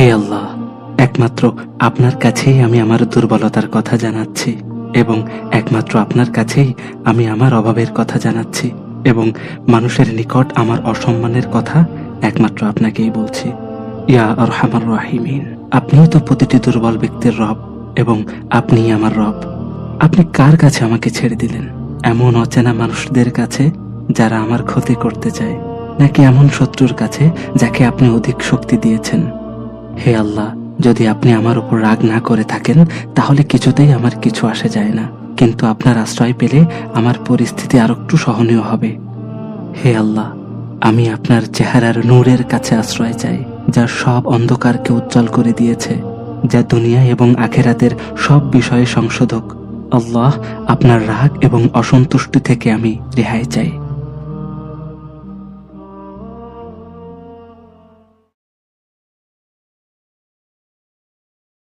হে আল্লাহ, একমাত্র আপনার কাছেই আমি আমার দুর্বলতার কথা জানাচ্ছি এবং একমাত্র আপনার কাছেই আমি আমার অভাবের কথা জানাচ্ছি এবং মানুষের নিকট আমার অসম্মানের কথা একমাত্র আপনাকেই বলছি। ইয়া আরহামার রাহিমিন, আপনিই তো প্রতিটি দুর্বল ব্যক্তির রব এবং আপনিই আমার রব। আপনি কার কাছে আমাকে ছেড়ে দিলেন? এমন অচেনা মানুষদের কাছে যারা আমার ক্ষতি করতে চায়, নাকি এমন শত্রুর কাছে যাকে আপনি অধিক শক্তি দিয়েছেন? হে আল্লাহ, যদি আপনি আমার উপর রাগ না করে থাকেন, তাহলে কিছুতেই আমার কিছু আসে যায় না। কিন্তু আপনার আশ্রয় পেলে আমার পরিস্থিতি আর একটু সহনীয় হবে। হে আল্লাহ, আমি আপনার চেহারার নূরের কাছে আশ্রয় চাই, যা সব অন্ধকারকে উজ্জ্বল করে দিয়েছে, যা দুনিয়া এবং আখেরাতের সব বিষয়ে সংশোধক। আল্লাহ, আপনার রাগ এবং অসন্তুষ্টি থেকে আমি রেহাই চাই।